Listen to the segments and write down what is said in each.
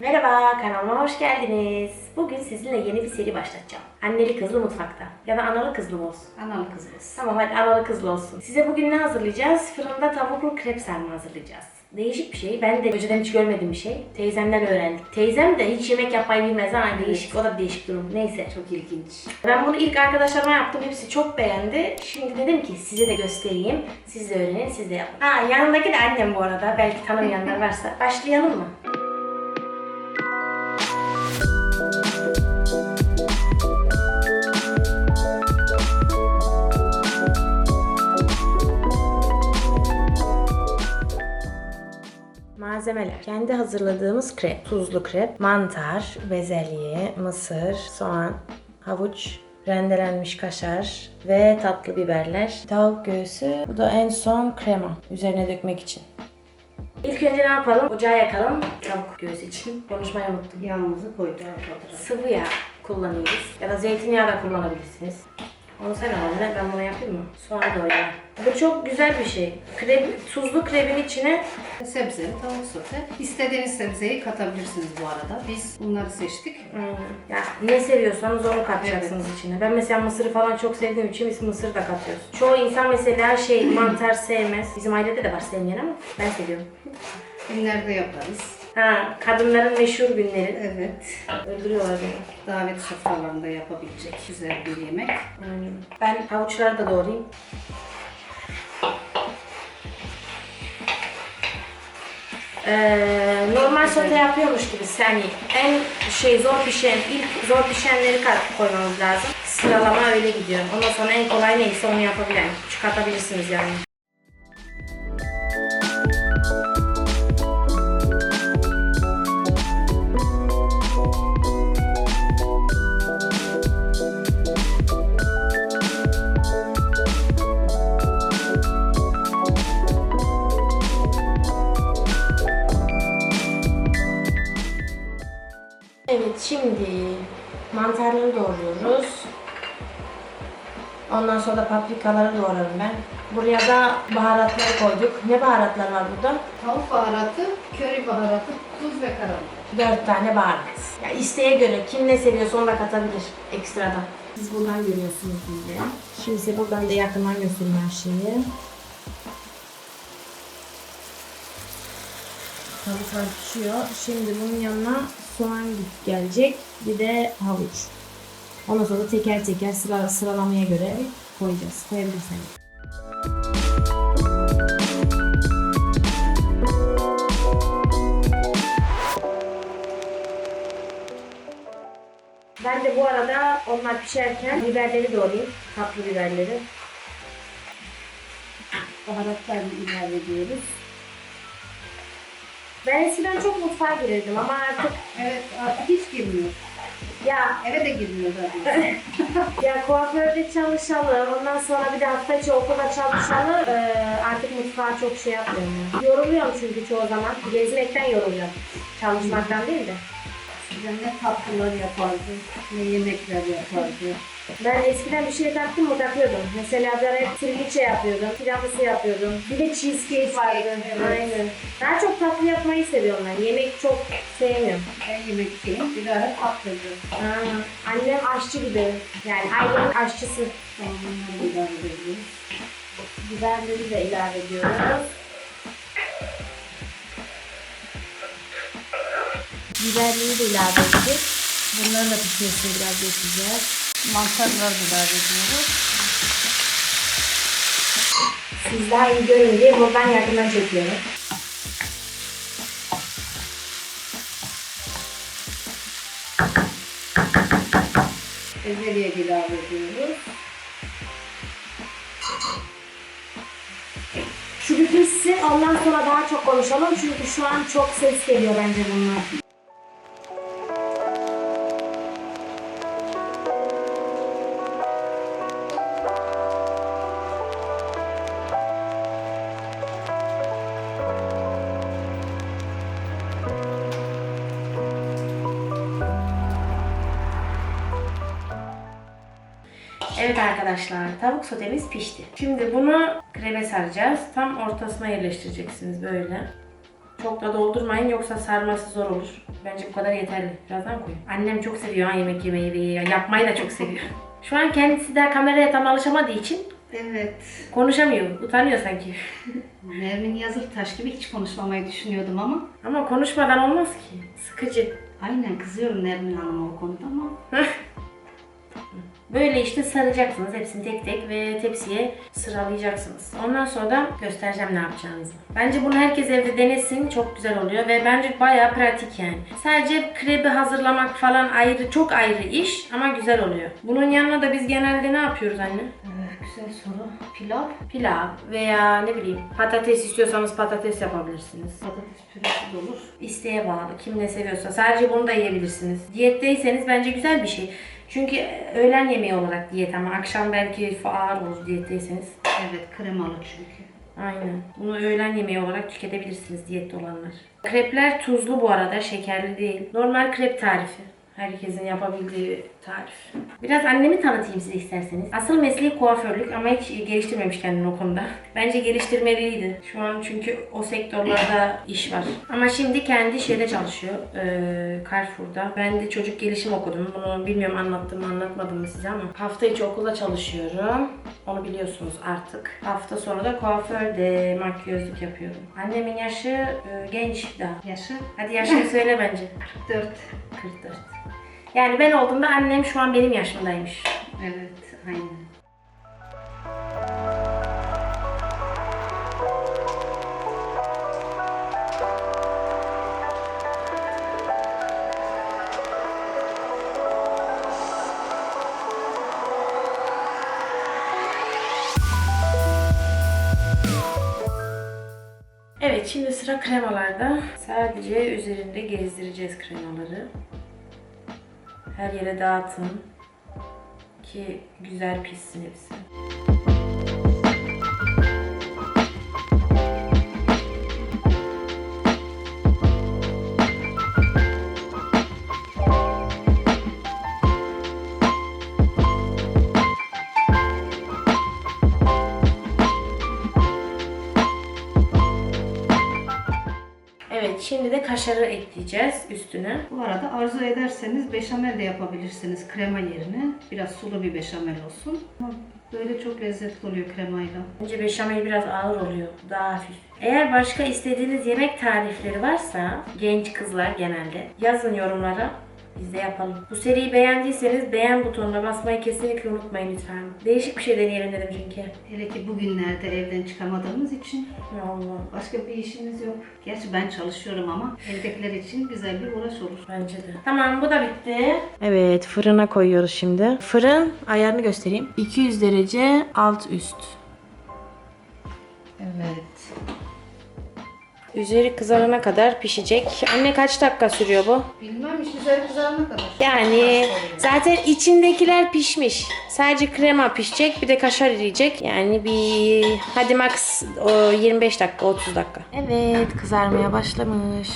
Merhaba, kanalıma hoş geldiniz. Bugün sizinle yeni bir seri başlatacağım. Anneli kızlı mutfakta. Ya da analı kızlı mı olsun? Analı kızımız. Tamam hadi analı kızlı olsun. Size bugün ne hazırlayacağız? Fırında tavuklu krep sarma hazırlayacağız. Değişik bir şey. Ben de önceden hiç görmediğim bir şey. Teyzemden öğrendik. Teyzem de hiç yemek yapmayı bilmez ama değişik. O da bir değişik durum. Neyse. Çok ilginç. Ben bunu ilk arkadaşlarıma yaptım. Hepsi çok beğendi. Şimdi dedim ki size de göstereyim. Siz de öğrenin, siz de yapın. Ha yanındaki de annem bu arada. Belki tanımayanlar varsa. Başlayalım mı? Malzemeler. Kendi hazırladığımız krep, tuzlu krep, mantar, bezelye, mısır, soğan, havuç, rendelenmiş kaşar ve tatlı biberler. Tavuk göğsü. Bu da en son krema. Üzerine dökmek için. İlk önce ne yapalım? Ocağı yakalım. Tavuk göğsü için. Konuşmayı unuttum. Yağımızı koyduk. Sıvı yağ kullanıyoruz. Ya da zeytinyağı da kullanabilirsiniz. Onu sen al anne, ben bunu yapayım mı? Soğan doğrayalım. Bu çok güzel bir şey. Krep, tuzlu krebin içine Sebzeli tavuk sote. İstediğiniz sebzeyi katabilirsiniz bu arada. Biz bunları seçtik. Hmm, ya ne seviyorsanız onu katacaksınız içine. Ben mesela mısırı falan çok sevdiğim için biz mısır da katıyoruz. Çoğu insan mesela şey mantar sevmez. Bizim ailede de var sevmeyen ama ben seviyorum. Günlerde yaparız. Ha, kadınların meşhur günleri. Evet. Öldürüyorlar beni. Davet sofralarında yapabilecek güzel bir yemek. Aynen. Ben havuçları da doğrayayım. Ee, normal sote yapıyormuş gibi yani en şey zor pişen, ilk zor pişenleri kat- koymamız lazım. Sıralama öyle gidiyor. Ondan sonra en kolay neyse onu yapabilirim. Çıkartabilirsiniz yani. Ondan sonra da paprikaları doğrarım ben. Buraya da baharatları koyduk. Ne baharatlar var burada? Tavuk baharatı, köri baharatı, tuz ve karabiber. Dört tane baharat. Ya isteğe göre kim ne seviyorsa onu da katabilir ekstradan. Siz buradan görüyorsunuz bizi. Şimdi size buradan da yakından göstereyim her şeyi. Tavuklar pişiyor. Şimdi bunun yanına soğan gelecek. Bir de havuç. Ondan sonra teker teker sıra, sıralamaya göre koyacağız. Koyabilirsen. Ben de bu arada onlar pişerken biberleri doğrayayım. Tatlı biberleri. Baharatlarını ilave ediyoruz. Ben eskiden çok mutfağa girirdim ama artık Evet artık hiç girmiyor. Ya Eve de girmiyor zaten. ya kuaförde çalışalı, ondan sonra bir de hafta içi okulda çalışalı eee, artık mutfağa çok şey yapmıyorum. ya. Yoruluyorum çünkü çoğu zaman. Gezmekten yoruluyorum. Çalışmaktan değil de. Size ne tatlılar yapardı, ne yemekler yapardı. Ben eskiden bir şey taktım mı takıyordum. Mesela ben hep trileçe yapıyordum, tiramisu yapıyordum. Bir de cheesecake vardı. Evet. Aynen. Daha çok tatlı yapmayı seviyorum ben. Yemek çok sevmiyorum. Ben yemek yiyeyim, bir ara tatlıcı. Aa, annem aşçı gibi. Yani ailenin aşçısı. Tamam bunları ilave ediyoruz. Biberleri de ilave ediyoruz. Biberleri de ilave ettik. Bunların da pişmesini biraz bekleyeceğiz. Mantarları da ilave ediyoruz. Siz daha iyi görün diye buradan yakından çekiyorum. Bezelye ilave ediyoruz. Şu bir pişsin ondan sonra daha çok konuşalım çünkü şu an çok ses geliyor bence bunlar. Evet arkadaşlar tavuk sotemiz pişti. Şimdi bunu kreme saracağız. Tam ortasına yerleştireceksiniz böyle. Çok da doldurmayın yoksa sarması zor olur. Bence bu kadar yeterli. Birazdan koyun. Annem çok seviyor ha yemek yemeyi ve yapmayı da çok seviyor. Şu an kendisi daha kameraya tam alışamadığı için Evet. konuşamıyor. Utanıyor sanki. Nermin Yazırtaş gibi hiç konuşmamayı düşünüyordum ama Ama konuşmadan olmaz ki. Sıkıcı. aynen kızıyorum Nermin Hanım'a o konuda ama Böyle işte saracaksınız hepsini tek tek ve tepsiye sıralayacaksınız. Ondan sonra da göstereceğim ne yapacağınızı. Bence bunu herkes evde denesin. Çok güzel oluyor ve bence bayağı pratik yani. Sadece krebi hazırlamak falan ayrı, çok ayrı iş ama güzel oluyor. Bunun yanına da biz genelde ne yapıyoruz anne? Güzel soru. Pilav, Pilav veya ne bileyim patates istiyorsanız patates yapabilirsiniz. patates püresi de olur. İsteğe bağlı. Kim ne seviyorsa. Sadece bunu da yiyebilirsiniz. Diyetteyseniz bence güzel bir şey. Çünkü öğlen yemeği olarak diyet ama akşam belki ağır olur diyetteyseniz. Evet kremalı çünkü. Aynen. Bunu öğlen yemeği olarak tüketebilirsiniz diyette olanlar. Krepler tuzlu bu arada, şekerli değil. Normal krep tarifi. Herkesin yapabildiği tarif. Biraz annemi tanıtayım size isterseniz. Asıl mesleği kuaförlük ama hiç geliştirmemiş kendini o konuda. Bence geliştirmeliydi. Şu an çünkü o sektörlerde iş var. Ama şimdi kendi şeyde çalışıyor. Ee, Carrefour'da. Ben de çocuk gelişim okudum. Bunu bilmiyorum anlattım mı anlatmadım mı size ama. Hafta içi okulda çalışıyorum. Onu biliyorsunuz artık. Hafta sonu da kuaförde makyözlük yapıyorum. Annemin yaşı e, genç daha. Yaşı Hadi yaşını söyle bence. 4. 44. Yani ben olduğumda annem şu an benim yaşımdaymış. Evet aynen. Evet şimdi sıra kremalarda. Sadece üzerinde gezdireceğiz kremaları. Her yere dağıtın. Ki güzel pişsin hepsi. Kaşarı ekleyeceğiz üstüne. Bu arada arzu ederseniz beşamel de yapabilirsiniz krema yerine. Biraz sulu bir beşamel olsun. Böyle çok lezzetli oluyor kremayla. Bence beşamel biraz ağır oluyor. Daha hafif. Eğer başka istediğiniz yemek tarifleri varsa genç kızlar genelde yazın yorumlara. Biz de yapalım. Bu seriyi beğendiyseniz beğen butonuna basmayı kesinlikle unutmayın lütfen. Değişik bir şey deneyelim dedim çünkü. Hele ki bugünlerde evden çıkamadığımız için Allah. başka bir işimiz yok. Gerçi ben çalışıyorum ama evdekiler için güzel bir uğraş olur. Bence de. Tamam bu da bitti. Evet fırına koyuyoruz şimdi. Fırın ayarını göstereyim. 200 derece alt üst. Evet. Üzeri kızarana kadar pişecek. Anne kaç dakika sürüyor bu? Bilmem iş güzel kızarana kadar. Yani zaten içindekiler pişmiş. Sadece krema pişecek bir de kaşar eriyecek. Yani bir hadi max o 25 dakika 30 dakika. Evet kızarmaya başlamış.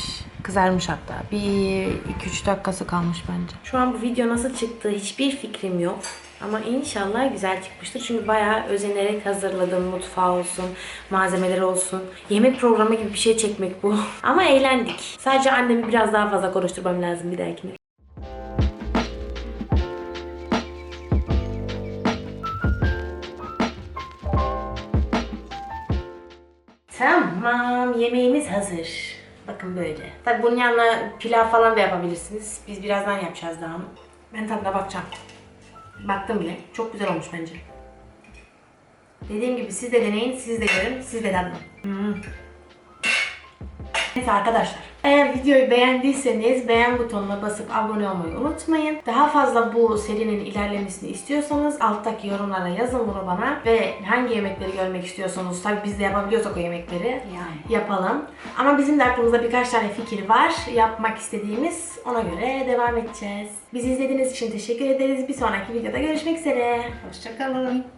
Kızarmış hatta. Bir 2-3 dakikası kalmış bence. Şu an bu video nasıl çıktı hiçbir fikrim yok. Ama inşallah güzel çıkmıştır. Çünkü bayağı özenerek hazırladım. Mutfağı olsun, malzemeleri olsun. Yemek programı gibi bir şey çekmek bu. Ama eğlendik. Sadece annemi biraz daha fazla konuşturmam lazım bir dahakine. Tamam, yemeğimiz hazır. Bakın böyle. Tabii bunun yanına pilav falan da yapabilirsiniz. Biz birazdan yapacağız daha. Ben tadına bakacağım. Baktım bile. Çok güzel olmuş bence. Dediğim gibi siz de deneyin, siz de görün, siz de tadın. Hmm. Neyse arkadaşlar. Eğer videoyu beğendiyseniz beğen butonuna basıp abone olmayı unutmayın. Daha fazla bu serinin ilerlemesini istiyorsanız alttaki yorumlara yazın bunu bana. Ve hangi yemekleri görmek istiyorsanız tabii biz de yapabiliyorsak o yemekleri Yani. yapalım. Ama bizim de aklımızda birkaç tane fikir var yapmak istediğimiz. Ona göre devam edeceğiz. Bizi izlediğiniz için teşekkür ederiz. Bir sonraki videoda görüşmek üzere. Hoşçakalın.